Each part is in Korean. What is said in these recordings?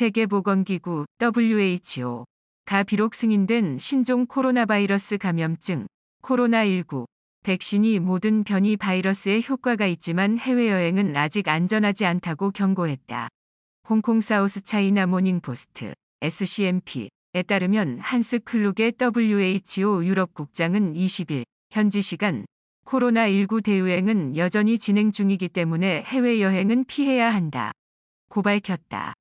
세계보건기구 WHO가 비록 승인된 신종 코로나 바이러스 감염증 코로나19 백신이 모든 변이 바이러스에 효과가 있지만 해외여행은 아직 안전하지 않다고 경고했다. 홍콩 사우스 차이나 모닝 포스트 SCMP에 따르면 한스 클룩의 WHO 유럽 국장은 20일 현지 시간 코로나19 대유행은 여전히 진행 중이기 때문에 해외여행은 피해야 한다. 고 밝혔다.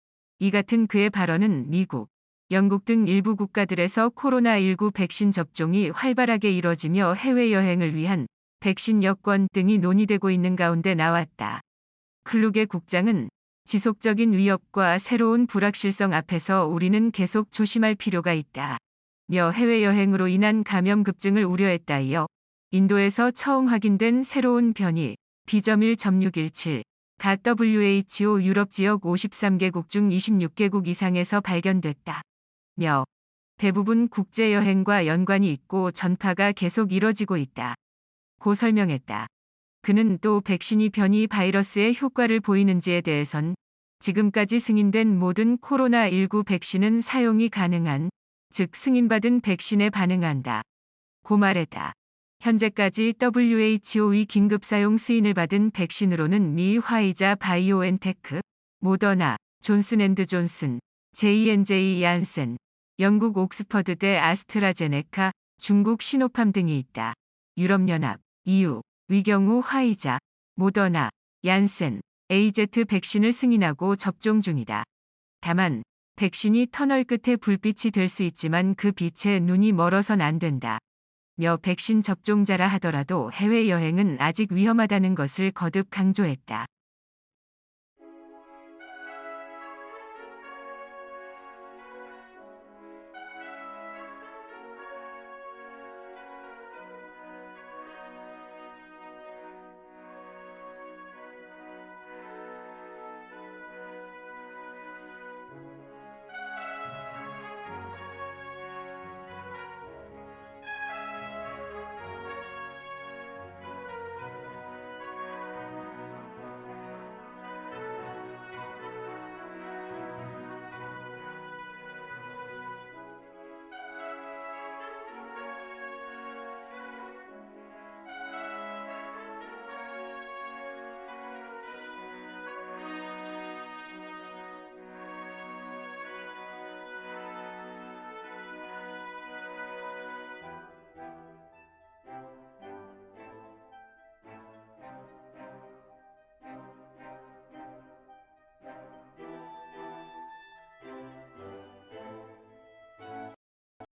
이 같은 그의 발언은 미국, 영국 등 일부 국가들에서 코로나19 백신 접종이 활발하게 이뤄지며 해외여행을 위한 백신 여권 등이 논의되고 있는 가운데 나왔다. 클룩의 국장은 지속적인 위협과 새로운 불확실성 앞에서 우리는 계속 조심할 필요가 있다. 며 해외여행으로 인한 감염 급증을 우려했다 이어 인도에서 처음 확인된 새로운 변이 B.1.617 가 WHO 유럽 지역 53개국 중 26개국 이상에서 발견됐다. 며 대부분 국제여행과 연관이 있고 전파가 계속 이뤄지고 있다. 고 설명했다. 그는 또 백신이 변이 바이러스의 효과를 보이는지에 대해선 지금까지 승인된 모든 코로나19 백신은 사용이 가능한, 즉 승인받은 백신에 반응한다. 고 말했다. 현재까지 WHO의 긴급 사용 승인을 받은 백신으로는 미 화이자 바이오엔테크, 모더나, 존슨앤드존슨, J&J 얀센, 영국 옥스퍼드대 아스트라제네카, 중국 시노팜 등이 있다. 유럽연합, EU, 위경우 화이자, 모더나, 얀센, AZ 백신을 승인하고 접종 중이다. 다만 백신이 터널 끝에 불빛이 될 수 있지만 그 빛에 눈이 멀어선 안 된다. 며 백신 접종자라 하더라도 해외여행은 아직 위험하다는 것을 거듭 강조했다.